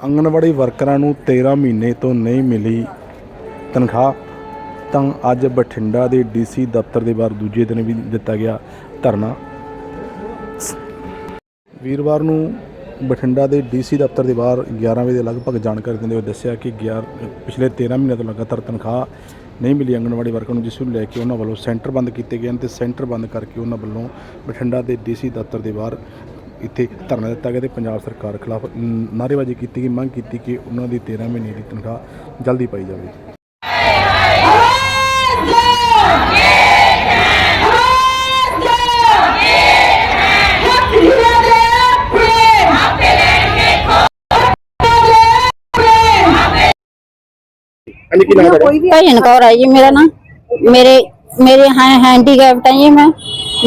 ਆਂਗਣਵਾੜੀ ਵਰਕਰਾਂ ਨੂੰ 13 ਮਹੀਨੇ ਤੋਂ ਨਹੀਂ ਮਿਲੀ ਤਨਖਾਹ, ਤਾਂ ਅੱਜ ਬਠਿੰਡਾ ਦੇ ਡੀਸੀ ਦਫ਼ਤਰ ਦੇ ਬਾਹਰ ਦੂਜੇ ਦਿਨ ਵੀ ਦਿੱਤਾ ਗਿਆ ਧਰਨਾ। ਵੀਰਵਾਰ ਨੂੰ ਬਠਿੰਡਾ ਦੇ ਡੀਸੀ ਦਫ਼ਤਰ ਦੇ ਬਾਹਰ 11 ਵਜੇ ਦੇ ਲਗਭਗ ਜਾਣਕਾਰੀ ਦਿੰਦੇ ਹੋਏ ਦੱਸਿਆ ਕਿ 11 ਪਿਛਲੇ 13 ਮਹੀਨਿਆਂ ਤੋਂ ਲਗਾਤਾਰ ਤਨਖਾਹ ਨਹੀਂ ਮਿਲੀ ਆਂਗਣਵਾੜੀ ਵਰਕਰਾਂ ਨੂੰ, ਜਿਸ ਨੂੰ ਲੈ ਕੇ ਉਹਨਾਂ ਵੱਲੋਂ ਸੈਂਟਰ ਬੰਦ ਕੀਤੇ ਗਏ ਹਨ ਤੇ ਸੈਂਟਰ ਬੰਦ ਕਰਕੇ ਉਹਨਾਂ ਵੱਲੋਂ ਬਠਿੰਡਾ ਦੇ ਡੀਸੀ ਦਫ਼ਤਰ ਦੇ ਬਾਹਰ ਇੱਥੇ ਧਰਨਾ ਦਿੱਤਾ ਗਿਆ ਤੇ ਪੰਜਾਬ ਸਰਕਾਰ ਖਿਲਾਫ ਨ- ਨਾਅਰੇਬਾਜ਼ੀ ਕੀਤੀ ਗਈ ਮੰਗ ਕੀਤੀ ਕਿ ਉਹਨਾਂ ਦੀ 13 ਮਹੀਨੇ ਦੀ ਤਨਖਾਹ ਜਲਦੀ ਪਾਈ ਜਾਵੇ। ਭਜਨ ਕੌਰ ਹੈ ਜੀ ਮੇਰਾ ਨਾਮ ਮੇਰੇ ਮੇਰੇ ਹਾਂ ਹੈਂਡੀਕੈਪਟ ਹੈ ਜੀ ਮੈਂ।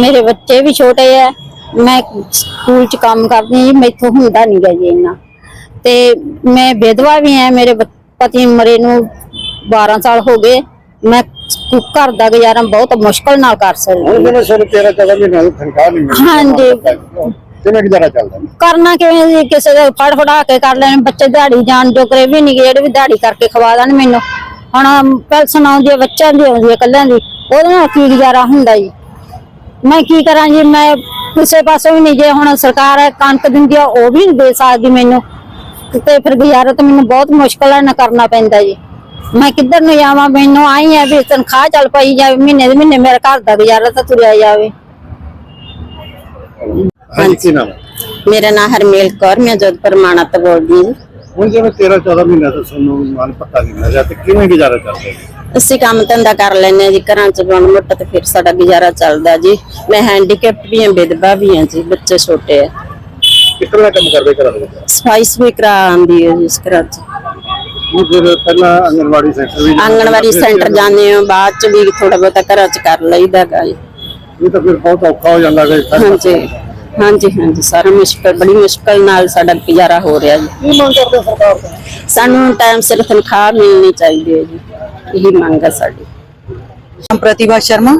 ਮੇਰੇ ਬੱਚੇ ਵੀ ਛੋਟੇ ਆ। ਮੈਂ ਸਕੂਲ ਚ ਕੰਮ ਕਰਦੀ ਹਾਂ ਜੀ ਮੈਥੋਂ ਹੁੰਦਾ ਨਹੀਂ ਗਾ ਜੀ ਇੰਨਾ। ਤੇ ਮੈਂ ਵਿਧਵਾ ਵੀ ਹਾਂ ਮੇਰੇ ਪਤੀ ਮਰੇ ਨੂੰ 12 ਸਾਲ ਹੋ ਗਏ। ਮੈਂ ਘਰ ਦਾ ਗੁਜ਼ਾਰਾ ਬਹੁਤ ਮੁਸ਼ਕਲ ਨਾਲ ਕਰ ਸਕਦੀ ਹੁਣ ਜਿਵੇਂ ਸਾਨੂੰ 13 14 ਮਹੀਨਿਆਂ ਦੀ ਤਨਖਾਹ ਨਹੀਂ ਮਿਲੀ ਹਾਂਜੀ। ਕਿਵੇਂ ਗੁਜ਼ਾਰਾ ਚੱਲਦਾ? ਕਰਨਾ ਕਿਵੇਂ ਜੀ ਕਿਸੇ ਦੇ ਫੜ ਫੜਾ ਕੇ ਕਰ ਲੈਣ ਬੱਚੇ ਦਿਹਾੜੀ ਜਾਣ ਜੋਗਰੇ ਵੀ ਨਹੀਂ ਜਿਹੜੇ ਵੀ ਦਿਹਾੜੀ ਕਰਕੇ ਖਵਾ ਦੇਣ ਮੈਨੂੰ। ਹੁਣ ਪੈਨਸ਼ਨ ਆਉਂਦੀ ਹੈ ਬੱਚਿਆਂ ਦੀ ਆਉਂਦੀ ਹੈ ਕੱਲਿਆਂ ਦੀ ਉਹਦੇ ਨਾਲ ਕੀ ਗੁਜ਼ਾਰਾ ਹੁੰਦਾ ਜੀ? ਮੈਂ ਕੀ ਕਰਾਂ ਜੀ ਮੈਂ ਕਿਸੇ ਪਾਸੇ ਵੀ ਨਹੀਂ ਜੇ ਹੁਣ ਸਰਕਾਰ ਕਣਕ ਦਿੰਦੀ ਆ ਉਹ ਵੀ ਨਹੀਂ ਦੇ ਸਕਦੀ ਮੈਨੂੰ। ਤੇ ਫਿਰ ਗੁਜ਼ਾਰਾ ਤਾਂ ਮੈਨੂੰ ਬਹੁਤ ਮੁਸ਼ਕਲ ਨਾਲ ਕਰਨਾ ਪੈਂਦਾ ਜੀ। ਮੈਂ ਕਿੱਧਰ ਨੂੰ ਜਾਵਾਂ ਮੈਨੂੰ ਆਈ ਹੈ ਵੀ ਤਨਖਾਹ ਚੱਲ ਪਈ ਜਾਵੇ ਮਹੀਨੇ ਦੇ ਮਹੀਨੇ ਮੇਰਾ ਘਰ ਦਾ ਗੁਜ਼ਾਰਾ ਤਾਂ ਤੁਰਿਆ ਜਾਵੇ। ਹਾਂਜੀ ਮੇਰਾ ਨਾਮ ਹਰਮੇਲ ਕੌਰ ਮੈਂ ਜੋਧਪੁਰ ਮਾਣਾ ਤੋਂ ਬੋਲਦੀ ਹਾਂ। ਹੁਣ ਜਿਵੇਂ 13 14 ਮਹੀਨਿਆਂ ਤੋਂ ਸਾਨੂੰ ਮਨ ਪੱਤਾ ਨਹੀਂ ਮਿਲ ਰਿਹਾ ਤੇ ਕਿਵੇਂ ਗੁਜ਼ਾਰਾ ਚੱਲਦਾ ਹੈ ਅਸੀਂ ਕੰਮ ਧੰਦਾ ਕਰ ਲੈਨੇ ਆ ਜੀ ਘਰਾਂ ਚ ਬਣ ਮੋਟਾ ਤੇ ਫਿਰ ਸਾਡਾ ਗੁਜ਼ਾਰਾ ਚੱਲਦਾ ਜੀ। ਮੈਂ ਹੈਂਡੀਕੈਪਟ ਵੀ ਹਾਂ ਵਿਧਵਾ ਵੀ ਹਾਂ ਜੀ ਬੱਚੇ ਛੋਟੇ ਆ। ਕਿੰਨਾ ਕੰਮ ਕਰਦੇ ਘਰਾਂ ਦੇ ਵਿੱਚ? ਸਫ਼ਾਈ ਵੀ ਕਰਾ ਆਂਦੀ ਹੈ ਜੀ ਇਸ ਘਰਾਂ ਚ। ਹੁਣ ਫਿਰ ਪਹਿਲਾਂ ਆਂਗਨਵਾੜੀ ਸੈਂਟਰ ਵੀ ਆਂਗਣਵਾੜੀ ਸੈਂਟਰ ਜਾਂਦੇ ਹਾਂ ਬਾਅਦ ਚ ਵੀ ਥੋੜਾ ਬਹੁਤਾ ਘਰਾਂ ਚ ਕਰ ਲਈਦਾ ਗਾ ਜੀ। ਇਹ ਤਾਂ ਫਿਰ ਬਹੁਤ ਔਖਾ ਹੋ ਜਾਂਦਾ ਹੈ ਹਾਂਜੀ। ਹਾਂਜੀ ਹਾਂਜੀ ਸਾਰਾ ਮੁਸ਼ਕਲ ਬੜੀ ਮੁਸ਼ਕਲ ਨਾਲ ਸਾਡਾ ਗੁਜ਼ਾਰਾ ਹੋ ਰਿਹਾ ਜੀ। ਕੀ ਮੰਗ ਕਰਦੇ ਸਰਕਾਰ ਤੋਂ? ਸਾਨੂੰ ਟਾਈਮ ਸਿਰ ਤਨਖਾਹ ਮਿਲਣੀ ਚਾਹੀਦੀ ਹੈ ਜੀ। ਇਹੀ ਮੰਗ ਹੈ ਸਾਡੀ। ਨਾਮ ਪ੍ਰਤਿਭਾ ਸ਼ਰਮਾ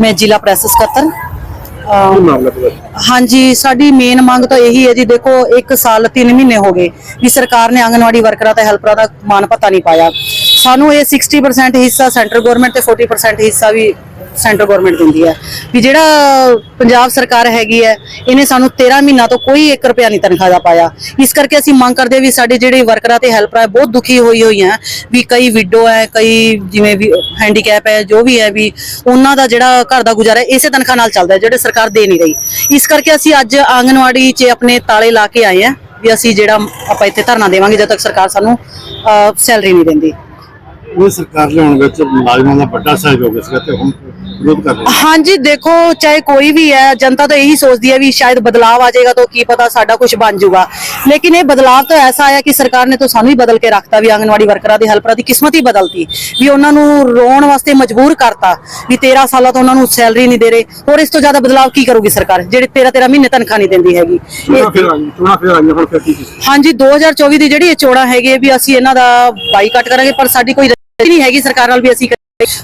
ਮੈਂ ਜ਼ਿਲ੍ਹਾ ਪ੍ਰੈਸ ਸਕੱਤਰ। ਕੀ ਮਾਮਲਾ ਤੁਹਾਡਾ? ਹਾਂਜੀ ਸਾਡੀ ਮੇਨ ਮੰਗ ਤਾਂ ਇਹੀ ਹੈ ਜੀ ਦੇਖੋ 1 ਸਾਲ 3 ਮਹੀਨੇ ਹੋ ਗਏ ਵੀ ਸਰਕਾਰ ਨੇ ਆਂਗਨਵਾੜੀ ਵਰਕਰਾਂ ਤੇ ਹੈਲਪਰਾਂ ਦਾ ਮਾਨ ਪਤਾ ਨਹੀਂ ਪਾਇਆ। ਸਾਨੂੰ ਇਹ 60% ਹਿੱਸਾ ਸੈਂਟਰ ਗਵਰਨਮੈਂਟ ਤੇ 40% ਹਿੱਸਾ ਵੀ ਸੈਂਟਰ ਗਵਰਨਮੈਂਟ ਦਿੰਦੀ ਹੈ। ਵੀ ਜਿਹੜਾ ਪੰਜਾਬ ਸਰਕਾਰ ਹੈਗੀ ਹੈ, ਇਹਨੇ ਸਾਨੂੰ 13 ਮਹੀਨਾ ਤੋਂ ਕੋਈ 1 ਰੁਪਿਆ ਨਹੀਂ ਤਨਖਾਹ ਦਾ ਪਾਇਆ। ਇਸ ਕਰਕੇ ਅਸੀਂ ਮੰਗ ਕਰਦੇ ਵੀ ਸਾਡੇ ਜਿਹੜੇ ਵਰਕਰਾਂ ਤੇ ਹੈਲਪਰ ਹੈ ਬਹੁਤ ਦੁਖੀ ਹੋਈ ਹੋਈ ਹੈ ਵੀ ਕਈ ਵਿਡੋ ਹੈ, ਕਈ ਜਿਵੇਂ ਵੀ ਹੈਂਡੀਕੈਪ ਹੈ, ਜੋ ਵੀ ਹੈ ਵੀ ਉਹਨਾਂ ਦਾ ਜਿਹੜਾ ਘਰ ਦਾ ਗੁਜ਼ਾਰਾ ਇਸੇ ਤਨਖਾਹ ਨਾਲ ਚੱਲਦਾ ਜਿਹੜੇ ਸਰਕਾਰ ਦੇ ਨਹੀਂ ਰਹੀ। ਇਸ ਕਰਕੇ ਅਸੀਂ ਅੱਜ ਆਂਗਨਵਾੜੀ 'ਚ ਆਪਣੇ ਤਾਲੇ ਲਾ ਕੇ ਆਏ ਆ ਵੀ ਅਸੀਂ ਜਿਹੜਾ ਆਪਾਂ ਇੱਥੇ ਧਰਨਾ ਦੇਵਾਂਗੇ, ਜਦ ਤੱਕ ਸਰਕਾਰ ਸਾਨੂੰ ਸੈਲਰੀ ਨਹੀਂ ਦਿੰਦੀ। ਉਹ ਸਰਕਾਰ ਲਿਆਉਣ ਵਿੱਚ ਮੁਲਾਜ਼ਮਾਂ ਦਾ ਵੱਡਾ ਸਹਿਯੋਗ ਸੀਗਾ ਤੇ ਹੁਣ ਵਿਰੋਧ ਕਰ ਰਹੇ ਹਾਂਜੀ, ਦੇਖੋ, ਚਾਹੇ ਕੋਈ ਵੀ ਹੈ, ਜਨਤਾ ਤਾਂ ਇਹੀ ਸੋਚਦੀ ਹੈ ਵੀ ਸ਼ਾਇਦ ਬਦਲਾਅ ਆ ਜਾਏਗਾ ਤਾਂ ਕੀ ਪਤਾ ਸਾਡਾ ਕੁਝ ਬਣ ਜਾਊਗਾ। ਲੇਕਿਨ ਇਹ ਬਦਲਾਅ ਤਾਂ ਐਸਾ ਆਇਆ ਕਿ ਸਰਕਾਰ ਨੇ ਤਾਂ ਸਾਨੂੰ ਹੀ ਬਦਲ ਕੇ ਰੱਖਤਾ ਵੀ ਆਂਗਨਵਾੜੀ ਵਰਕਰਾਂ ਦੀ ਹੈਲਪਰਾਂ ਦੀ ਕਿਸਮਤ ਹੀ ਬਦਲਤੀ ਵੀ ਉਹਨਾਂ ਨੂੰ ਰੋਣ ਵਾਸਤੇ ਮਜਬੂਰ ਕਰਤਾ ਵੀ 13 ਸਾਲਾਂ ਤੋਂ ਉਹਨਾਂ ਨੂੰ ਸੈਲਰੀ ਨਹੀਂ ਦੇ ਰਹੇ। ਹੋਰ ਇਸ ਤੋਂ ਜ਼ਿਆਦਾ ਬਦਲਾਅ ਕੀ ਕਰੂਗੀ ਸਰਕਾਰ? ਜਿਹੜੇ 13 13 ਮਹੀਨੇ ਤਨਖਾਹ ਨਹੀਂ ਦਿੰਦੀ ਹੈਗੀ। ਹਾਂਜੀ 2024 ਦੀ ਜਿਹੜੀ ਇਹ ਚੋਣਾਂ ਹੈਗੀ ਵੀ ਅਸੀਂ ਇਹਨਾਂ ਦਾ ਬਾਈਕਾਟ ਕਰਾਂਗੇ ਪਰ ਸਾਡੀ ਕੋਈ ਨਹੀਂ ਹੈਗੀ ਸਰਕਾਰ ਨਾਲ ਵੀ ਅਸੀਂ।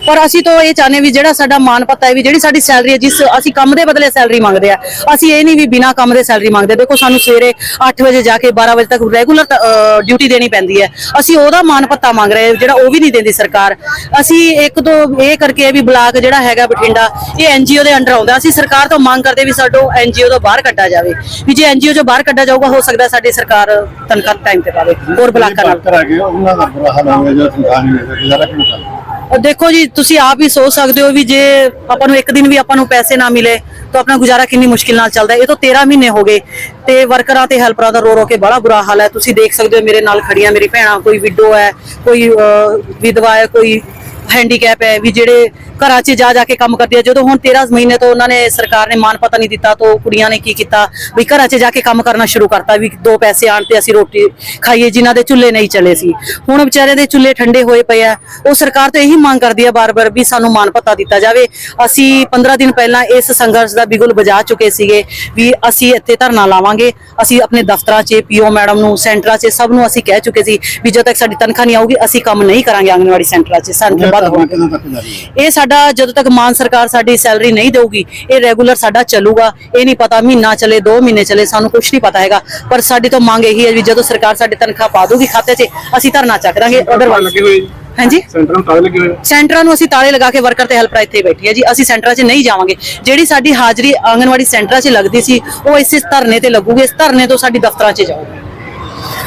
ਪਰ ਅਸੀਂ ਤਾਂ ਇਹ ਚਾਹੁੰਦੇ ਵੀ ਜਿਹੜਾ ਸਾਡਾ ਮਾਨ ਪੱਤਾ ਹੈ ਵੀ ਜਿਹੜੀ ਸਾਡੀ ਸੈਲਰੀ ਹੈ, ਜਿਸ ਅਸੀਂ ਕੰਮ ਦੇ ਬਦਲੇ ਸੈਲਰੀ ਮੰਗਦੇ ਆ ਅਸੀਂ ਇਹ ਨਹੀਂ ਵੀ ਬਿਨਾ ਕੰਮ ਦੇ ਸੈਲਰੀ ਮੰਗਦੇ। ਦੇਖੋ ਸਾਨੂੰ ਸਵੇਰੇ 8 ਵਜੇ ਜਾ ਕੇ 12 ਵਜੇ ਤੱਕ ਰੈਗੂਲਰ ਡਿਊਟੀ ਦੇਣੀ ਪੈਂਦੀ ਹੈ। ਅਸੀਂ ਉਹਦਾ ਮਾਨ ਪੱਤਾ ਮੰਗ ਰਹੇ ਜਿਹੜਾ ਉਹ ਵੀ ਨਹੀਂ ਦਿੰਦੀ ਸਰਕਾਰ। ਅਸੀਂ ਇੱਕ ਤੋਂ ਇਹ ਕਰਕੇ ਵੀ ਬਲਾਕ ਜਿਹੜਾ ਹੈਗਾ ਬਠਿੰਡਾ, ਇਹ ਐਨਜੀਓ ਦੇ ਅੰਡਰ ਆਉਂਦਾ। ਅਸੀਂ ਸਰਕਾਰ ਤੋਂ ਮੰਗ ਕਰਦੇ ਵੀ ਸਾਡੋ ਐਨਜੀਓ ਤੋਂ ਬਾਹਰ ਕੱਢਿਆ ਜਾਵੇ। ਵੀ ਜੇ ਐਨਜੀਓ ਚੋਂ ਬਾਹਰ ਕੱਢਿਆ ਜਾਊਗਾ, ਹੋ ਸਕਦਾ ਸਾਡੀ ਸਰਕਾਰ ਤਨਖਾਹ ਟਾਈਮ ਤੇ ਪਾਵੇ, ਹੋਰ ਬਲਾਕਾਂ ਨਾਲ। ਕਰਾ ਉਹਨਾਂ ਦਾ ਬੁਰਾ ਹਾਲ ਹੋ ਗਿਆ ਨਹੀਂ ਮਿਲ ਰਹੀ ਗੁਜ਼ਾਰਾ ਦੇਖੋ ਜੀ ਤੁਸੀਂ ਆਪ ਹੀ ਸੋਚ ਸਕਦੇ ਹੋ ਵੀ ਜੇ ਆਪਾਂ ਨੂੰ ਇੱਕ ਦਿਨ ਵੀ ਆਪਾਂ ਨੂੰ ਪੈਸੇ ਨਾ ਮਿਲੇ ਤਾਂ ਆਪਣਾ ਗੁਜ਼ਾਰਾ ਕਿੰਨੀ ਮੁਸ਼ਕਿਲ ਨਾਲ ਚੱਲਦਾ ਇਹ ਤਾਂ 13 ਮਹੀਨੇ ਹੋ ਗਏ ਤੇ ਵਰਕਰਾਂ ਤੇ ਹੈਲਪਰਾਂ ਦਾ ਰੋ ਰੋ ਕੇ ਬੜਾ ਬੁਰਾ ਹਾਲ ਹੈ। ਤੁਸੀਂ ਦੇਖ ਸਕਦੇ ਹੋ ਮੇਰੇ ਨਾਲ ਖੜੀਆਂ ਮੇਰੀ ਭੈਣਾਂ ਕੋਈ ਵਿਡੋ ਹੈ ਕੋਈ ਅਹ, ਵਿਧਵਾ ਹੈ ਕੋਈ ਹੈਂਡੀਕੈਪ ਹੈ ਵੀ ਜਿਹੜੇ ਘਰਾਂ 'ਚ ਜਾ ਜਾ ਕੇ ਕੰਮ ਕਰਦੇ ਆ, ਜਦੋਂ ਹੁਣ 13 ਮਹੀਨੇ ਤੋਂ ਉਹਨਾਂ ਨੇ ਸਰਕਾਰ ਨੇ ਮਾਨ ਪਤਾ ਨਹੀਂ ਦਿੱਤਾ ਤਾਂ ਕੁੜੀਆਂ ਨੇ ਕੀ ਕੀਤਾ? ਵੀ ਘਰਾਂ 'ਚ ਜਾ ਕੇ ਕੰਮ ਕਰਨਾ ਸ਼ੁਰੂ ਕਰਤਾ ਵੀ ਦੋ ਪੈਸੇ ਆਣ ਤੇ ਅਸੀਂ ਰੋਟੀ ਖਾਈਏ, ਜਿਨ੍ਹਾਂ ਦੇ ਚੁੱਲ੍ਹੇ ਨਹੀਂ ਚੱਲੇ ਸੀ। ਹੁਣ ਵਿਚਾਰੇ ਦੇ ਚੁੱਲ੍ਹੇ ਠੰਡੇ ਹੋਏ ਪਏ ਆ। ਉਹ ਸਰਕਾਰ ਤੋਂ ਇਹੀ ਮੰਗ ਕਰਦੀ ਹੈ ਬਾਰ-ਬਾਰ ਵੀ ਸਾਨੂੰ ਮਾਨ ਪਤਾ ਦਿੱਤਾ ਜਾਵੇ। ਅਸੀਂ 15 ਦਿਨ ਪਹਿਲਾਂ ਇਸ ਸੰਘਰਸ਼ ਦਾ ਬਿਗੁਲ ਵਜਾ ਚੁੱਕੇ ਸੀਗੇ ਵੀ ਅਸੀਂ ਇੱਥੇ ਧਰਨਾ ਲਾਵਾਂਗੇ। ਅਸੀਂ ਆਪਣੇ ਦਫ਼ਤਰਾਂ 'ਚ, ਪੀਓ ਮੈਡਮ ਨੂੰ, ਸੈਂਟਰਾਂ 'ਚ ਸਭ ਨੂੰ ਅਸੀਂ ਕਹਿ ਚੁੱਕੇ ਸੀ ਵੀ ਜਦੋਂ ਤੱਕ ਸਾਡੀ ਤਨਖਾਹ ਨਹੀਂ ਆਊਗੀ, ਅਸੀਂ ਕੰਮ ਨਹੀਂ ਕਰਾਂਗੇ ਆਂਗਨਵਾੜੀ ਸੈਂਟਰਾਂ 'ਚ। ਸਾਨੂੰ ਵੱਧ ਹੋਣਗੇ ਇਹ ਸਾਡਾ ਜਦੋਂ ਤੱਕ ਮਾਨ ਸਰਕਾਰ ਸਾਡੀ ਸੈਲਰੀ ਨਹੀਂ ਦੇਊਗੀ ਇਹ ਰੈਗੂਲਰ ਸਾਡਾ ਚੱਲੂਗਾ। ਇਹ ਨਹੀਂ ਪਤਾ ਮਹੀਨਾ ਚਲੇ 2 ਮਹੀਨੇ ਚਲੇ ਸਾਨੂੰ ਕੁਝ ਨਹੀਂ ਪਤਾ ਹੈਗਾ। ਪਰ ਸਾਡੀ ਤਾਂ ਮੰਗ ਇਹੀ ਹੈ ਵੀ ਜਦੋਂ ਸਰਕਾਰ ਸਾਡੀ ਤਨਖਾਹ ਪਾ ਦੂਗੀ ਖਾਤੇ 'ਚ ਅਸੀਂ ਧਰਨਾ ਚੱਕ ਦਾਂਗੇ ਅਦਰਵਾਈਜ਼ ਲੱਗੇ ਹੋਏ? ਹਾਂਜੀ? ਸੈਂਟਰ ਨੂੰ ਤਾਲੇ ਲੱਗੇ ਹੋਏ? ਸੈਂਟਰਾਂ ਨੂੰ ਅਸੀਂ ਤਾਲੇ ਲਗਾ ਕੇ ਵਰਕਰ ਤੇ ਹੈਲਪਰ ਇੱਥੇ ਬੈਠੀ ਹੈ ਜੀ। ਅਸੀਂ ਸੈਂਟਰਾਂ 'ਚ ਨਹੀਂ ਜਾਵਾਂਗੇ। ਜਿਹੜੀ ਸਾਡੀ ਹਾਜ਼ਰੀ ਆਂਗਨਵਾੜੀ ਸੈਂਟਰਾਂ 'ਚ ਲੱਗਦੀ ਸੀ ਉਹ ਇਸੇ ਧਰਨੇ ਤੇ ਲੱਗੂਗੀ। ਇਸ ਧਰਨੇ ਤੋਂ ਸਾਡੀ ਦਫ਼ਤਰਾਂ 'ਚ ਜਾਊਗੀ।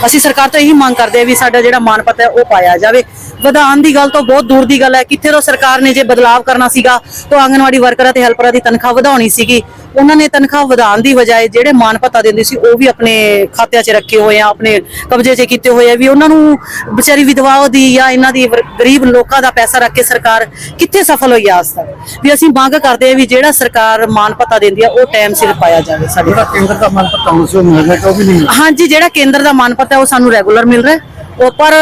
ਅਸੀਂ ਸਰਕਾਰ ਤੋਂ ਇਹੀ ਮੰਗ ਕਰਦੇ ਆ ਵੀ ਸਾਡਾ ਜਿਹੜਾ ਮਾਨ ਪੱਤਰ ਹੈ ਉਹ ਪਾਇਆ ਜਾਵੇ। ਵਧਾਉਣ ਦੀ ਗੱਲ ਤੋਂ ਬਹੁਤ ਦੂਰ ਦੀ ਗੱਲ ਹੈ। ਕਿੱਥੇ ਤੋਂ ਸਰਕਾਰ ਨੇ ਜੇ ਬਦਲਾਵ ਕਰਨਾ ਸੀਗਾ, ਤਾਂ ਆਂਗਨਵਾੜੀ ਵਰਕਰਾਂ ਤੇ ਹੈਲਪਰਾਂ ਦੀ ਤਨਖਾਹ ਵਧਾਉਣੀ ਸੀਗੀ। ਉਹਨਾਂ ਨੇ ਤਨਖਾਹ ਵਧਾਉਣ ਦੀ ਬਜਾਏ ਜਿਹੜੇ ਮਾਨ ਪੱਤਾ ਦਿੰਦੇ ਸੀ ਉਹ ਵੀ ਆਪਣੇ ਖਾਤਿਆਂ 'ਚ ਰੱਖੇ ਹੋਏ ਆ ਆਪਣੇ ਕਬਜ਼ੇ 'ਚ ਕੀਤੇ ਹੋਏ ਆ ਵੀ ਉਹਨਾਂ ਨੂੰ ਵਿਚਾਰੀ ਵਿਧਵਾਓ ਦੀ ਜਾਂ ਇਹਨਾਂ ਦੀ ਗਰੀਬ ਲੋਕਾਂ ਦਾ ਪੈਸਾ ਰੱਖ ਕੇ ਸਰਕਾਰ ਕਿੱਥੇ ਸਫਲ ਹੋਈ ਆ ਅੱਜ ਤੱਕ? ਵੀ ਅਸੀਂ ਮੰਗ ਕਰਦੇ ਆ ਵੀ ਜਿਹੜਾ ਸਰਕਾਰ ਮਾਨ ਪੱਤਾ ਦਿੰਦੀ ਆ ਉਹ ਟਾਈਮ ਸਿਰ ਪਾਇਆ ਜਾਵੇ ਸਾਡੇ ਜਿਹੜਾ ਕੇਂਦਰ ਦਾ ਮਨ ਉਹ ਵੀ ਨਹੀਂ ਹਾਂਜੀ ਜਿਹੜਾ ਕੇਂਦਰ ਦਾ ਮਾਨ ਹੈ ਉਹ ਸਾਨੂੰ ਰੈਗੂਲਰ ਮਿਲ ਰਿਹਾ। ਉਹ ਪਰ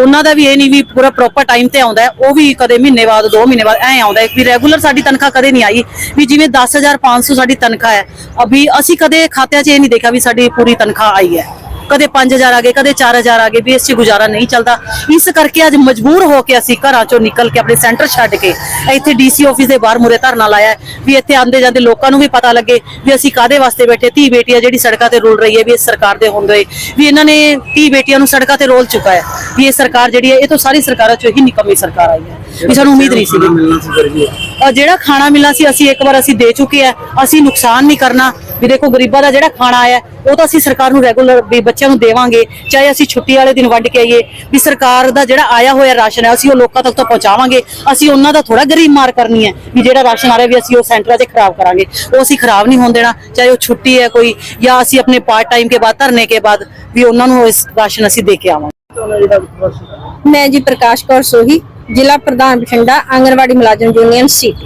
ਉਹਨਾਂ ਦਾ ਵੀ ਇਹ ਨਹੀਂ ਵੀ ਪੂਰਾ ਪ੍ਰੋਪਰ ਟਾਈਮ ਤੇ ਆਉਂਦਾ ਉਹ ਵੀ ਕਦੇ ਮਹੀਨੇ ਬਾਅਦ 2 ਮਹੀਨੇ ਬਾਅਦ ਐ ਆਉਂਦਾ ਵੀ ਰੈਗੂਲਰ ਸਾਡੀ ਤਨਖਾਹ ਕਦੇ ਨਹੀਂ ਆਈ। ਵੀ ਜਿਵੇਂ 10500 ਸਾਡੀ ਤਨਖਾਹ ਹੈ। ਅਭੀ ਅਸੀਂ ਕਦੇ ਖਾਤਿਆਂ 'ਚ ਇਹ ਨਹੀਂ ਦੇਖਿਆ ਵੀ ਸਾਡੀ ਪੂਰੀ ਤਨਖਾਹ ਆਈ ਹੈ। ਕਦੇ 5000 ਆ ਗਏ, ਕਦੇ 4000 ਆ ਗਏ ਵੀ ਇਸ 'ਚ ਗੁਜ਼ਾਰਾ ਨਹੀਂ ਚੱਲਦਾ। ਇਸ ਕਰਕੇ ਅੱਜ ਮਜਬੂਰ ਹੋ ਕੇ ਅਸੀਂ ਘਰਾਂ 'ਚੋਂ ਨਿਕਲ ਕੇ ਆਪਣੇ ਸੈਂਟਰ ਛੱਡ ਕੇ ਇੱਥੇ ਡੀਸੀ ਆਫਿਸ ਦੇ ਬਾਹਰ ਮੂਰੇ ਧਰਨਾ ਲਾਇਆ ਵੀ ਇੱਥੇ ਆਂਦੇ ਜਾਂਦੇ ਲੋਕਾਂ ਨੂੰ ਵੀ ਪਤਾ ਲੱਗੇ ਵੀ ਅਸੀਂ ਕਾਦੇ ਵਾਸਤੇ ਬੈਠੇ, ਧੀ ਬੇਟੀ ਜਿਹੜੀ ਸੜਕਾਂ ਤੇ ਰੋਲ ਰਹੀ ਹੈ ਵੀ ਇਸ ਸਰਕਾਰ ਦੇ ਹੁੰਦੇ, ਵੀ ਇਹਨਾਂ ਨੇ ਧੀ ਬੇਟੀਆਂ ਨੂੰ ਸੜਕਾਂ ਤੇ ਰੋਲ ਚੁੱਕਾ ਹੈ, ਵੀ ਇਹ ਸਰਕਾਰ ਜਿਹੜੀ ਹੈ, ਇਹ ਤਾਂ ਸਾਰੀ ਸਰਕਾਰਾਂ 'ਚੋਂ ਹੀ ਨਿਕੰਮੀ ਸਰਕਾਰ ਆਈ ਹੈ, ਵੀ ਸਾਨੂੰ ਉਮੀਦ ਨਹੀਂ ਸੀ। ਜਿਹੜਾ ਖਾਣਾ ਮਿਲਣਾ ਸੀ ਅਸੀਂ ਇੱਕ ਵਾਰ ਅਸੀਂ ਦੇ ਚੁੱਕੇ ਆ ਅਸੀਂ ਨੁਕਸਾਨ ਨਹੀਂ ਕਰਨਾ ਵੀ ਦੇਖੋ ਗਰੀਬਾਂ ਦਾ ਜਿਹੜਾ ਖਾਣਾ ਆਇਆ ਉਹ ਤਾਂ ਅਸੀਂ ਸਰਕਾਰ ਨੂੰ ਰੈਗੂਲਰ ਵੀ ਬੱਚਿਆਂ ਨੂੰ ਦੇਵਾਂਗੇ ਚਾਹੇ ਅਸੀਂ ਛੁੱਟੀ ਵਾਲੇ ਦਿਨ ਵੰਡ ਕੇ ਆਈਏ ਵੀ ਸਰਕਾਰ ਦਾ ਜਿਹੜਾ ਆਇਆ ਹੋਇਆ ਰਾਸ਼ਨ ਹੈ ਅਸੀਂ ਉਹ ਲੋਕਾਂ ਤੱਕ ਤਾਂ ਪਹੁੰਚਾਵਾਂਗੇ ਅਸੀਂ ਉਹਨਾਂ ਦਾ ਥੋੜਾ ਗਰੀਬ ਮਾਰ ਕਰਨੀ ਹੈ ਵੀ ਜਿਹੜਾ ਰਾਸ਼ਨ ਆ ਰਿਹਾ ਵੀ ਅਸੀਂ ਉਹ ਸੈਂਟਰਾਂ 'ਚ ਖਰਾਬ ਕਰਾਂਗੇ ਉਹ ਅਸੀਂ ਖਰਾਬ ਨਹੀਂ ਹੋਣ ਦੇਣਾ ਚਾਹੇ ਉਹ ਛੁੱਟੀ ਹੈ ਕੋਈ ਜਾਂ ਅਸੀਂ ਆਪਣੇ ਪਾਰਟ ਟਾਈਮ ਕੇ ਬਾਅਦ ਧਰਨੇ ਕੇ ਬਾਅਦ ਵੀ ਉਹਨਾਂ ਨੂੰ ਇਸ ਰਾਸ਼ਨ ਅਸੀਂ ਦੇ ਕੇ ਆਵਾਂਗੇ। ਮੈਂ ਜੀ ਪ੍ਰਕਾਸ਼ ਕੌਰ ਸੋਹੀ ਜ਼ਿਲ੍ਹਾ ਪ੍ਰਧਾਨ ਬਠਿੰਡਾ ਆਂਗਨਵਾੜੀ ਮੁਲਾਜ਼ਮ ਯੂਨੀਅਨ ਸੀਟ।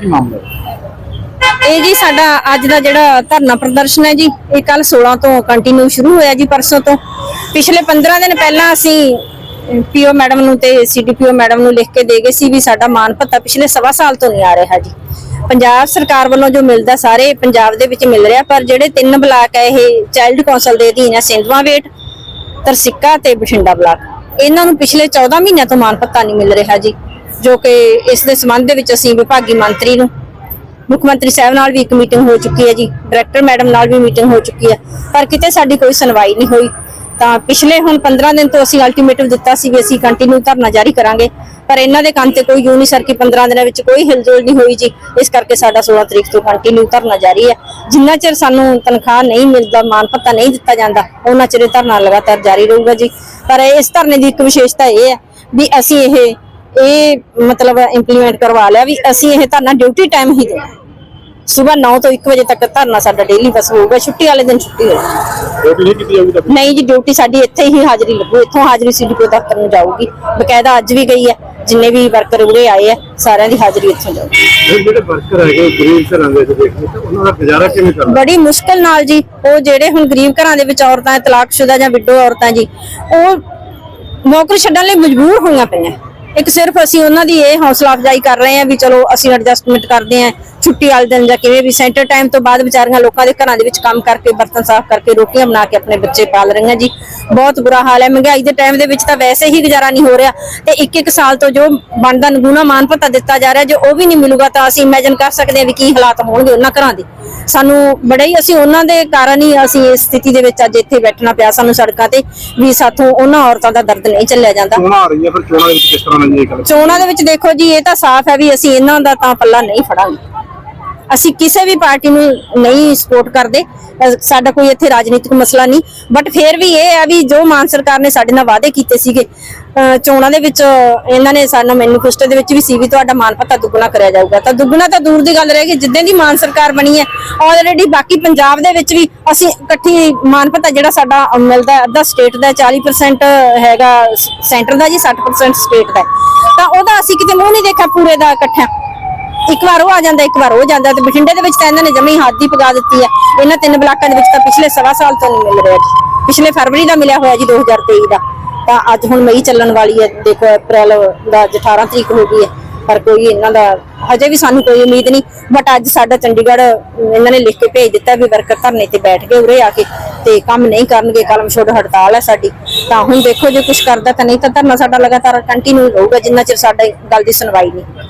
ਕੀ ਮਾਮਲਾ ਹੈ? ਇਹ ਜੀ ਸਾਡਾ ਅੱਜ ਦਾ ਜਿਹੜਾ ਧਰਨਾ ਪ੍ਰਦਰਸ਼ਨ ਹੈ ਜੀ, ਇਹ ਕੱਲ 16 ਤੋਂ ਕੰਟੀਨਿਊ ਸ਼ੁਰੂ ਹੋਇਆ ਜੀ ਪਰਸੋਂ ਤੋਂ। ਪਿਛਲੇ 15 ਦਿਨ ਪਹਿਲਾਂ ਅਸੀਂ ਪੀਓ ਮੈਡਮ ਨੂੰ ਤੇ ਸੀਡੀਪੀਓ ਮੈਡਮ ਨੂੰ ਲਿਖ ਕੇ ਦੇ ਗਏ ਸੀ ਵੀ ਸਾਡਾ ਮਾਨ ਭੱਤਾ ਪਿਛਲੇ ਸਵਾ ਸਾਲ ਤੋਂ ਨਹੀਂ ਆ ਰਿਹਾ ਜੀ। ਪੰਜਾਬ ਸਰਕਾਰ ਵੱਲੋਂ ਜੋ ਮਿਲਦਾ ਸਾਰੇ ਪੰਜਾਬ ਦੇ ਵਿੱਚ ਮਿਲ ਰਿਹਾ, ਪਰ ਜਿਹੜੇ ਤਿੰਨ ਬਲਾਕ ਹੈ, ਇਹ ਚਾਈਲਡ ਕੌਂਸਲ ਦੇ ਅਧੀਨ ਹੈ ਸਿੰਧਵਾ ਵੇਟ ਤਰਸਿੱਕਾ ਤੇ ਬਠਿੰਡਾ ਬਲਾਕ। ਇਹਨਾਂ ਨੂੰ ਪਿਛਲੇ 14 ਮਹੀਨਿਆਂ ਤੋਂ ਮਾਨ ਭੱਤਾ ਨਹੀਂ ਮਿਲ ਰਿਹਾ ਜੀ, ਜੋ ਕਿ ਇਸ ਦੇ ਸੰਬੰਧ ਦੇ ਵਿੱਚ ਅਸੀਂ ਵਿਭਾਗੀ ਮੰਤਰੀ ਨੂੰ ਮੁੱਖ ਮੰਤਰੀ ਸਾਹਿਬ ਨਾਲ ਵੀ ਇੱਕ ਮੀਟਿੰਗ ਹੋ ਚੁੱਕੀ ਹੈ ਜੀ, ਡਾਇਰੈਕਟਰ ਮੈਡਮ ਨਾਲ ਵੀ ਮੀਟਿੰਗ ਹੋ ਚੁੱਕੀ ਹੈ। ਪਰ ਕਿਤੇ ਸਾਡੀ ਕੋਈ ਸੁਣਵਾਈ ਨਹੀਂ ਹੋਈ। ਤਾਂ ਪਿਛਲੇ ਹੁਣ 15 ਦਿਨ ਤੋਂ ਅਸੀਂ ਅਲਟੀਮੇਟਮ ਦਿੱਤਾ ਸੀ ਵੀ ਅਸੀਂ ਕੰਟੀਨਿਊ ਧਰਨਾ ਜਾਰੀ ਕਰਾਂਗੇ। ਪਰ ਇਹਨਾਂ ਦੇ ਕੰਮ ਤੇ ਕੋਈ ਯੂ ਨਹੀਂ ਸਰ ਕਿ 15 ਦਿਨਾਂ ਵਿੱਚ ਕੋਈ ਹਿਲਜੁਲ ਨਹੀਂ ਹੋਈ ਜੀ। ਇਸ ਕਰਕੇ ਸਾਡਾ 16 ਤਰੀਕ ਤੋਂ ਕੰਟੀਨਿਊ ਧਰਨਾ ਜਾਰੀ ਹੈ। ਜਿੰਨਾ ਚਿਰ ਸਾਨੂੰ ਤਨਖਾਹ ਨਹੀਂ ਮਿਲਦਾ, ਮਾਨ ਪੱਤਾ ਨਹੀਂ ਦਿੱਤਾ ਜਾਂਦਾ, ਉਹਨਾਂ ਚਿਰ ਧਰਨਾ ਲਗਾਤਾਰ ਜਾਰੀ ਰਹੂਗਾ ਜੀ। ਪਰ ਇਸ ਧਰਨੇ ਦੀ ਇੱਕ ਵਿਸ਼ੇਸ਼ਤਾ ਇਹ ਹੈ ਵੀ ਅਸੀਂ ਇਹ ਇਹ ਮਤਲਬ ਇੰਪਲੀਮੈਂਟ ਕਰਵਾ ਲਿਆ ਵੀ ਅਸੀਂ ਇਹ ਧਰਨਾ ਡਿਊਟੀ ਟਾਈਮ ਹੀ ਦੇਣਾ। ਸਵੇਰ 9 ਤੋਂ 1 ਵਜੇ ਤੱਕ ਧਰਨਾ ਸਾਡਾ ਡੇਲੀ ਬਸ ਹੋਊਗਾ ਛੁੱਟੀ ਵਾਲੇ ਦਿਨ ਛੁੱਟੀ ਹੋਊਗੀ ਡਿਊਟੀ ਨਹੀਂ ਕੀਤੀ ਜਾਊਗੀ ਤਾਂ ਨਹੀਂ ਜੀ ਡਿਊਟੀ ਸਾਡੀ ਇੱਥੇ ਹੀ ਹਾਜ਼ਰੀ ਲੱਗੂ ਇੱਥੋਂ ਹਾਜ਼ਰੀ ਸੀਡੀਪੀ ਦਫ਼ਤਰ ਨੂੰ ਜਾਊਗੀ। ਬਕਾਇਦਾ ਅੱਜ ਵੀ ਗਈ ਹੈ ਜਿੰਨੇ ਵੀ ਵਰਕਰ ਉਰੇ ਆਏ ਆ ਸਾਰਿਆਂ ਦੀ ਹਾਜ਼ਰੀ ਇੱਥੋਂ ਜਾਊਗੀ। ਇਹ ਜਿਹੜੇ ਵਰਕਰ ਹੈਗੇ ਗਰੀਬ ਘਰਾਂ ਦੇ ਵਿੱਚ ਦੇਖੋ ਤਾਂ ਉਹਨਾਂ ਦਾ ਗੁਜ਼ਾਰਾ ਕਿਵੇਂ ਕਰਨਾ? ਬੜੀ ਮੁਸ਼ਕਲ ਨਾਲ ਜੀ ਉਹ ਜਿਹੜੇ ਹੁਣ ਗਰੀਬ ਘਰਾਂ ਦੇ ਵਿੱਚ ਔਰਤਾਂ ਤਲਾਕਸ਼ੁਦਾ ਜਾਂ ਵਿਡੋ ਔਰਤਾਂ ਜੀ ਉਹ ਨੌਕਰੀ ਛੱਡਣ ਲਈ ਮਜਬੂਰ ਹੋਈਆਂ ਪਈਆਂ। ਇੱਕ ਸਿਰਫ ਅਸੀਂ ਉਹਨਾਂ ਦੀ ਇਹ ਹੌਸਲਾ ਅਫਜ਼ਾਈ ਕਰ ਰਹੇ ਹਾਂ ਵੀ ਚਲੋ ਅਸੀਂ ਐਡਜਸਟਮੈਂਟ ਕਰਦੇ ਹਾਂ। ਛੁੱਟੀ ਵਾਲੇ ਦਿਨ ਜਾਂ ਕਿਵੇਂ ਵੀ ਸੈਂਟਰ ਟਾਈਮ ਤੋਂ ਬਾਅਦ ਵਿਚਾਰੀਆਂ ਲੋਕਾਂ ਦੇ ਘਰਾਂ ਦੇ ਵਿੱਚ ਕੰਮ ਕਰਕੇ ਬਰਤਨ ਸਾਫ਼ ਕਰਕੇ ਰੋਟੀਆਂ ਬਣਾ ਕੇ ਆਪਣੇ ਬੱਚੇ ਪਾਲ ਰਹੀਆਂ ਜੀ। ਬਹੁਤ ਬੁਰਾ ਹਾਲ ਹੈ। ਮਹਿੰਗਾਈ ਦੇ ਟਾਈਮ ਦੇ ਵਿੱਚ ਤਾਂ ਵੈਸੇ ਹੀ ਗੁਜ਼ਾਰਾ ਨਹੀਂ ਹੋ ਰਿਹਾ। ਤੇ ਇੱਕ ਇੱਕ ਸਾਲ ਤੋਂ ਜੋ ਬਣਦਾ ਨਗੂਣਾ ਮਾਨ ਭੱਤਾ ਦਿੱਤਾ ਜਾ ਰਿਹਾ ਜੇ ਉਹ ਵੀ ਨਹੀਂ ਮਿਲੂਗਾ ਤਾਂ ਅਸੀਂ ਇਮੇਜਿਨ ਕਰ ਸਕਦੇ ਹਾਂ ਵੀ ਕੀ ਹਾਲਾਤ ਹੋਣਗੇ ਉਹਨਾਂ ਘਰਾਂ ਦੇ। ਸਾਨੂੰ ਬੜਾ ਹੀ ਅਸੀਂ ਉਹਨਾਂ ਦੇ ਕਾਰਨ ਹੀ ਅਸੀਂ ਇਸ ਸਥਿਤੀ ਦੇ ਵਿੱਚ ਅੱਜ ਇੱਥੇ ਬੈਠਣਾ ਪਿਆ ਸਾਨੂੰ ਸੜਕਾਂ ਤੇ ਵੀ ਸਾਥੋਂ ਉਹਨਾਂ ਔਰਤਾਂ ਦਾ ਦਰਦ ਨਹੀਂ ਚੱਲਿਆ ਜਾਂਦਾ। ਚੋਣਾਂ ਆ ਰਹੀਆਂ ਫਿਰ? ਚੋਣਾਂ ਦੇ ਵਿੱਚ ਕਿਸ ਤਰ੍ਹਾਂ ਗੱਲ? ਚੋਣਾਂ ਦੇ ਵਿੱਚ ਦੇਖੋ ਜੀ ਇਹ ਤਾਂ ਸਾਫ਼ ਹੈ ਵੀ ਅਸੀਂ ਇਹਨਾਂ ਦਾ ਤਾਂ ਪੱਲਾ ਨਹੀਂ ਫੜਾਂਗੇ। ਅਸੀਂ ਕਿਸੇ ਵੀ ਪਾਰਟੀ ਨੂੰ ਨਹੀਂ ਸਪੋਰਟ ਕਰਦੇ ਸਾਡਾ ਕੋਈ ਇੱਥੇ ਰਾਜਨੀਤਿਕ ਮਸਲਾ ਨਹੀਂ। ਬਟ ਫਿਰ ਵੀ ਇਹ ਹੈ ਵੀ ਜੋ ਮਾਨ ਸਰਕਾਰ ਨੇ ਸਾਡੇ ਨਾਲ ਵਾਅਦੇ ਕੀਤੇ ਸੀਗੇ ਚੋਣਾਂ ਦੇ ਵਿੱਚ ਇਹਨਾਂ ਨੇ ਸਾਨੂੰ ਮੈਨੀਫੈਸਟੋ ਦੇ ਵਿੱਚ ਵੀ ਸੀ ਵੀ ਤੁਹਾਡਾ ਮਾਨ ਪੱਤਾ ਦੁੱਗਣਾ ਕਰਿਆ ਜਾਊਗਾ। ਤਾਂ ਦੁੱਗਣਾ ਤਾਂ ਦੂਰ ਦੀ ਗੱਲ ਰਹਿ ਗਈ ਜਿੱਦਾਂ ਦੀ ਮਾਨ ਸਰਕਾਰ ਬਣੀ ਹੈ ਆਲਰੇਡੀ ਬਾਕੀ ਪੰਜਾਬ ਦੇ ਵਿੱਚ ਵੀ ਅਸੀਂ ਇਕੱਠੀ ਮਾਨ ਪੱਤਾ ਜਿਹੜਾ ਸਾਡਾ ਮਿਲਦਾ ਅੱਧਾ ਸਟੇਟ ਦਾ ਹੈ, 40% ਹੈਗਾ ਸੈਂਟਰ ਦਾ ਜੀ 60% ਸਟੇਟ ਦਾ ਤਾਂ ਉਹਦਾ ਅਸੀਂ ਕਿਤੇ ਮੂੰਹ ਨਹੀਂ ਦੇਖਿਆ ਪੂਰੇ ਦਾ ਇਕੱਠਾ ਇੱਕ ਵਾਰ ਉਹ ਆ ਜਾਂਦਾ, ਇੱਕ ਵਾਰ ਉਹ ਜਾਂਦਾ ਤੇ ਬਠਿੰਡੇ ਦੇ ਵਿੱਚ ਤਾਂ ਇਹਨਾਂ ਨੇ ਜਮੀ ਹੱਦ ਹੀ ਪਗਾ ਦਿੱਤੀ ਹੈ ਇਹਨਾਂ ਤਿੰਨ ਬਲਾਕਾਂ ਦੇ ਵਿੱਚ ਤਾਂ ਪਿਛਲੇ ਸਵਾ ਸਾਲ ਤੋਂ ਨਹੀਂ ਮਿਲ ਰਿਹਾ ਜੀ। ਪਿਛਲੇ ਫਰਵਰੀ ਦਾ ਮਿਲਿਆ ਹੋਇਆ ਜੀ 2023 ਦਾ। ਤਾਂ ਅੱਜ ਹੁਣ ਮਈ ਚੱਲਣ ਵਾਲੀ ਹੈ, ਦੇਖੋ ਅਪ੍ਰੈਲ ਦਾ 18 ਤਰੀਕ ਹੋ ਗਈ ਹੈ, ਪਰ ਕੋਈ ਇਹਨਾਂ ਦਾ, ਹਜੇ ਵੀ ਸਾਨੂੰ ਕੋਈ ਉਮੀਦ ਨਹੀਂ। ਬਟ ਅੱਜ ਸਾਡਾ ਚੰਡੀਗੜ੍ਹ ਇਹਨਾਂ ਨੇ ਲਿਖ ਕੇ ਭੇਜ ਦਿੱਤਾ ਵੀ ਵਰਕਰ ਧਰਨੇ ਤੇ ਬੈਠ ਗਏ ਉਰੇ ਆ ਕੇ ਤੇ ਕੰਮ ਨਹੀਂ ਕਰਨਗੇ, ਕਲਮ ਛੋੜ ਹੜਤਾਲ ਹੈ ਸਾਡੀ। ਤਾਂ ਹੁਣ ਦੇਖੋ ਜੇ ਕੁਝ ਕਰਦਾ ਤਾਂ ਨਹੀਂ ਤਾਂ ਧਰਨਾ ਸਾਡਾ ਲਗਾਤਾਰ ਕੰਟੀਨਿਊ ਰਹੂਗਾ, ਜਿੰਨਾ ਚਿਰ ਸਾਡਾ ਗੱਲ ਦੀ ਸੁਣਵਾਈ ਨਹੀਂ।